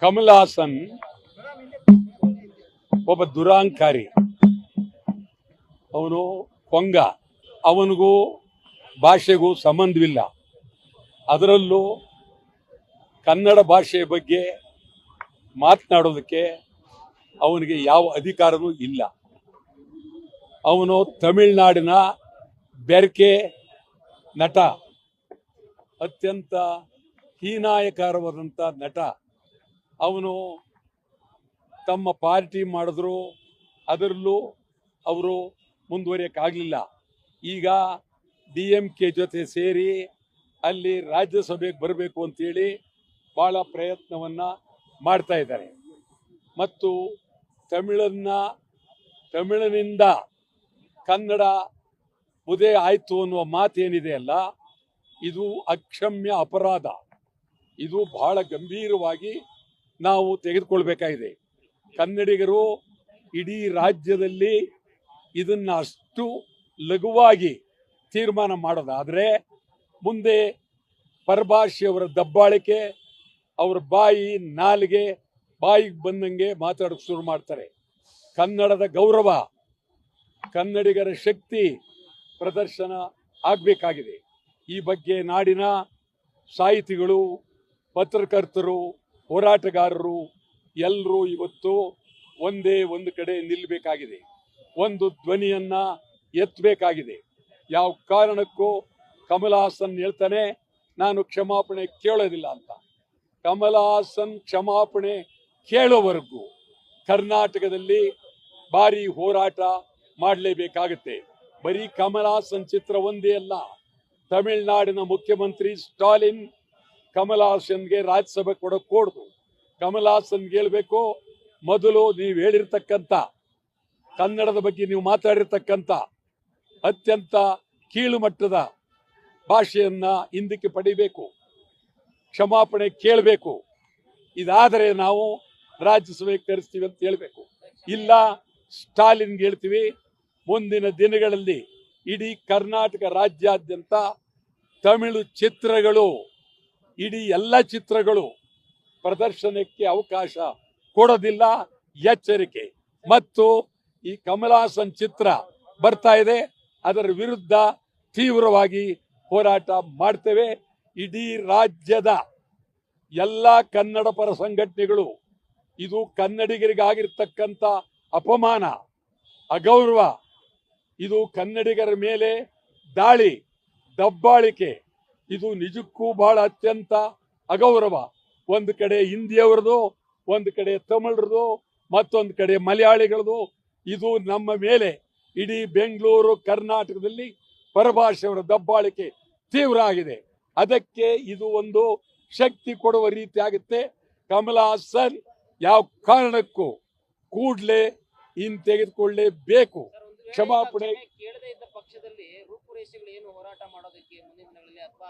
ಕಮಲ್ ಹಾಸನ್ ಒಬ್ಬ ದುರಾಂಕಾರಿ. ಅವನು ಕೊಂಗ. ಅವನಿಗೂ ಭಾಷೆಗೂ ಸಂಬಂಧವಿಲ್ಲ. ಅದರಲ್ಲೂ ಕನ್ನಡ ಭಾಷೆಯ ಬಗ್ಗೆ ಮಾತನಾಡೋದಕ್ಕೆ ಅವನಿಗೆ ಯಾವ ಅಧಿಕಾರವೂ ಇಲ್ಲ. ಅವನು ತಮಿಳುನಾಡಿನ ಬೆರ್ಕೆ ನಟ. ಅತ್ಯಂತ ಹೀನಾಯಕಾರವಾದಂಥ ನಟ. ಅವನು ತಮ್ಮ ಪಾರ್ಟಿ ಮಾಡಿದ್ರು, ಅದರಲ್ಲೂ ಅವರು ಮುಂದುವರಿಯೋಕ್ಕಾಗಲಿಲ್ಲ. ಈಗ ಡಿ ಎಂ ಕೆ ಜೊತೆ ಸೇರಿ ಅಲ್ಲಿ ರಾಜ್ಯಸಭೆಗೆ ಬರಬೇಕು ಅಂತೇಳಿ ಭಾಳ ಪ್ರಯತ್ನವನ್ನು ಮಾಡ್ತಾ ಇದ್ದಾರೆ. ಮತ್ತು ತಮಿಳನ್ನ, ತಮಿಳಿನಿಂದ ಕನ್ನಡ ಉದಯ ಆಯಿತು ಅನ್ನುವ ಮಾತೇನಿದೆ ಅಲ್ಲ, ಇದು ಅಕ್ಷಮ್ಯ ಅಪರಾಧ. ಇದು ಬಹಳ ಗಂಭೀರವಾಗಿ ನಾವು ತೆಗೆದುಕೊಳ್ಬೇಕಾಗಿದೆ. ಕನ್ನಡಿಗರು ಇಡೀ ರಾಜ್ಯದಲ್ಲಿ ಇದನ್ನು ಅಷ್ಟು ಲಘುವಾಗಿ ತೀರ್ಮಾನ ಮಾಡೋದಾದರೆ ಮುಂದೆ ಪರಭಾಷೆಯವರ ದಬ್ಬಾಳಿಕೆ, ಅವರ ಬಾಯಿ ನಾಲಿಗೆ, ಬಾಯಿಗೆ ಬಂದಂಗೆ ಮಾತಾಡೋಕೆ ಶುರು ಮಾಡ್ತಾರೆ. ಕನ್ನಡದ ಗೌರವ, ಕನ್ನಡಿಗರ ಶಕ್ತಿ ಪ್ರದರ್ಶನ ಆಗಬೇಕಾಗಿದೆ. ಈ ಬಗ್ಗೆ ನಾಡಿನ ಸಾಹಿತಿಗಳು, ಪತ್ರಕರ್ತರು ಹೋರಾಟಗಾರರು ಎಲ್ಲರೂ ಇವತ್ತು ಒಂದೇ ಒಂದು ಕಡೆ ನಿಲ್ಲಬೇಕಾಗಿದೆ ಒಂದು ಧ್ವನಿಯನ್ನ ಎತ್ತಬೇಕಾಗಿದೆ. ಯಾವ ಕಾರಣಕ್ಕೂ ಕಮಲ ಹಾಸನ್ ಹೇಳ್ತಾನೆ, ನಾನು ಕ್ಷಮಾಪಣೆ ಕೇಳೋದಿಲ್ಲ ಅಂತ. ಕಮಲ ಹಾಸನ್ ಕ್ಷಮಾಪಣೆ ಕೇಳೋವರೆಗೂ ಕರ್ನಾಟಕದಲ್ಲಿ ಭಾರಿ ಹೋರಾಟ ಮಾಡಲೇಬೇಕಾಗುತ್ತೆ. ಬರೀ ಕಮಲ ಹಾಸನ್ ಚಿತ್ರ ಒಂದೇ ಅಲ್ಲ, ತಮಿಳುನಾಡಿನ ಮುಖ್ಯಮಂತ್ರಿ ಸ್ಟಾಲಿನ್ ಕಮಲ್ ಹಾಸನ್ಗೆ ರಾಜ್ಯಸಭೆ ಕೊಡೋಕೆ ಕೊಡ್ದು. ಕಮಲ್ ಹಾಸನ್ಗೆ ಹೇಳ್ಬೇಕು, ಮೊದಲು ನೀವು ಹೇಳಿರ್ತಕ್ಕಂಥ, ಕನ್ನಡದ ಬಗ್ಗೆ ನೀವು ಮಾತಾಡಿರ್ತಕ್ಕಂಥ ಅತ್ಯಂತ ಕೀಳು ಮಟ್ಟದ ಭಾಷೆಯನ್ನ ಹಿಂದಕ್ಕೆ ಪಡಿಬೇಕು, ಕ್ಷಮಾಪಣೆ ಕೇಳಬೇಕು. ಇದಾದರೆ ನಾವು ರಾಜ್ಯಸಭೆಗೆ ಕರೆಸ್ತೀವಿ ಅಂತ ಹೇಳಬೇಕು. ಇಲ್ಲ, ಸ್ಟಾಲಿನ್ಗೆ ಹೇಳ್ತೀವಿ, ಮುಂದಿನ ದಿನಗಳಲ್ಲಿ ಇಡೀ ಕರ್ನಾಟಕ ರಾಜ್ಯಾದ್ಯಂತ ತಮಿಳು ಚಿತ್ರಗಳು ಇಡೀ ಎಲ್ಲ ಚಿತ್ರಗಳು ಪ್ರದರ್ಶನಕ್ಕೆ ಅವಕಾಶ ಕೊಡೋದಿಲ್ಲ, ಎಚ್ಚರಿಕೆ. ಮತ್ತು ಈ ಕಮಲಾಸನ್ ಚಿತ್ರ ಬರ್ತಾ ಇದೆ. ಅದರ ವಿರುದ್ಧ ತೀವ್ರವಾಗಿ ಹೋರಾಟ ಮಾಡ್ತೇವೆ. ಇಡೀ ರಾಜ್ಯದ ಎಲ್ಲ ಕನ್ನಡ ಪರ ಸಂಘಟನೆಗಳು, ಇದು ಕನ್ನಡಿಗರಿಗಾಗಿರ್ತಕ್ಕಂಥ ಅಪಮಾನ, ಅಗೌರವ, ಇದು ಕನ್ನಡಿಗರ ಮೇಲೆ ದಾಳಿ, ದಬ್ಬಾಳಿಕೆ ಇದು ನಿಜಕ್ಕೂ ಬಹಳ ಅತ್ಯಂತ ಅಗೌರವ. ಒಂದು ಕಡೆ ಹಿಂದಿಯವ್ರದ್ದು ಒಂದು ಕಡೆ ತಮಿಳರದು, ಮತ್ತೊಂದು ಕಡೆ ಮಲಯಾಳಿಗಳದು. ಇದು ನಮ್ಮ ಮೇಲೆ ಇಡೀ ಬೆಂಗಳೂರು, ಕರ್ನಾಟಕದಲ್ಲಿ ಪರಭಾಷೆಯವರ ದಬ್ಬಾಳಿಕೆ ತೀವ್ರ ಆಗಿದೆ. ಅದಕ್ಕೆ ಇದು ಒಂದು ಶಕ್ತಿ ಕೊಡುವ ರೀತಿ ಆಗುತ್ತೆ ಕಮಲ್ ಹಾಸನ್ ಯಾವ ಕಾರಣಕ್ಕೂ ಕೂಡಲೇ ವೇಳೆ ಕ್ಷಮಾಪಣೆ. ಪಕ್ಷದಲ್ಲಿ ರೂಪುರೇಷೆಗಳು ಏನು ಹೋರಾಟ ಮಾಡೋದಕ್ಕೆ ಮುಂದಿನ ದಿನಗಳಲ್ಲಿ ಅಥವಾ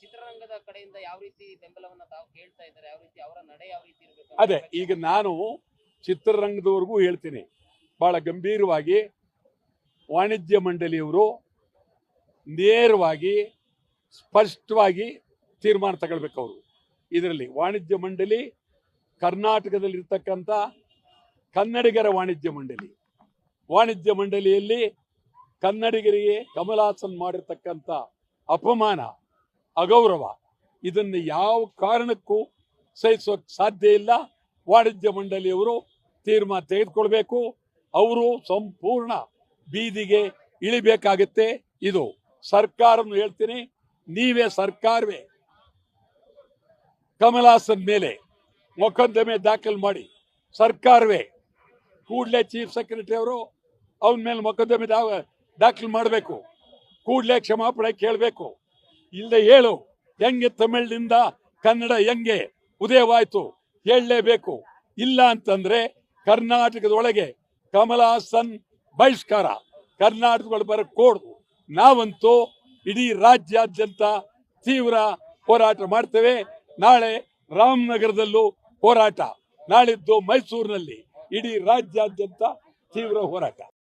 ಚಿತ್ರರಂಗದ ಕಡೆಯಿಂದ ಯಾವ ರೀತಿ ಬೆಂಬಲವನ್ನ ತಾವು ಕೇಳ್ತಾ ಇದ್ದಾರೆ ಯಾವ ರೀತಿ ಅವರ ನಡೆ ಯಾವ ರೀತಿ ಇರಬೇಕು ಅದೇ ಈಗ ನಾನು ಚಿತ್ರರಂಗದವರೆಗೂ ಹೇಳ್ತೀನಿ. ಬಹಳ ಗಂಭೀರವಾಗಿ ವಾಣಿಜ್ಯ ಮಂಡಳಿಯವರು ನೇರವಾಗಿ ಸ್ಪಷ್ಟವಾಗಿ ತೀರ್ಮಾನ ತಗೊಳ್ಬೇಕು ಅವರು. ಇದರಲ್ಲಿ ವಾಣಿಜ್ಯ ಮಂಡಳಿ ಕರ್ನಾಟಕದಲ್ಲಿರ್ತಕ್ಕಂಥ ಕನ್ನಡಿಗರ ವಾಣಿಜ್ಯ ಮಂಡಳಿ. ವಾಣಿಜ್ಯ ಮಂಡಳಿಯಲ್ಲಿ ಕನ್ನಡಿಗರಿಗೆ ಕಮಲಾಸನ್ ಮಾಡಿರ್ತಕ್ಕಂಥ ಅಪಮಾನ, ಅಗೌರವ, ಇದನ್ನು ಯಾವ ಕಾರಣಕ್ಕೂ ಸಹಿಸೋಕೆ ಸಾಧ್ಯ ಇಲ್ಲ. ವಾಣಿಜ್ಯ ಮಂಡಳಿಯವರು ತೀರ್ಮಾನ ತೆಗೆದುಕೊಳ್ಬೇಕು. ಅವರು ಸಂಪೂರ್ಣ ಬೀದಿಗೆ ಇಳಿಬೇಕಾಗುತ್ತೆ. ಇದು ಸರ್ಕಾರವನ್ನು ಹೇಳ್ತೀನಿ, ನೀವೇ ಸರ್ಕಾರವೇ. ಕಮಲಾಸನ್ ಮೇಲೆ ಮೊಕದ್ದಮೆ ದಾಖಲು ಮಾಡಿ, ಸರ್ಕಾರವೇ. ಕೂಡಲೇ ಚೀಫ್ ಸೆಕ್ರೆಟರಿ ಅವರು ಅವನ ಮೇಲೆ ಮೊಕದ್ದಮೆ ದಾಖಲು ಮಾಡಬೇಕು. ಕೂಡಲೇ ಕ್ಷಮಾಪಣೆ ಕೇಳಬೇಕು. ಇಲ್ಲದೆ ಹೇಳು, ಹೆಂಗೆ ತಮಿಳಿನಿಂದ ಕನ್ನಡ ಹೆಂಗೆ ಉದಯವಾಯ್ತು ಹೇಳಲೇಬೇಕು. ಇಲ್ಲ ಅಂತಂದ್ರೆ ಕರ್ನಾಟಕದೊಳಗೆ ಕಮಲ ಹಾಸನ್ ಬಹಿಷ್ಕಾರ. ಕರ್ನಾಟಕದೊಳಗೆ ಬರ ಕೋಡ್ದು ನಾವಂತೂ ಇಡೀ ರಾಜ್ಯಾದ್ಯಂತ ತೀವ್ರ ಹೋರಾಟ ಮಾಡ್ತೇವೆ. ನಾಳೆ ರಾಮನಗರದಲ್ಲೂ ಹೋರಾಟ. ನಾಳಿದ್ದು ಮೈಸೂರಿನಲ್ಲಿ ಇಡೀ ರಾಜ್ಯಾದ್ಯಂತ ತೀವ್ರ ಹೋರಾಟ.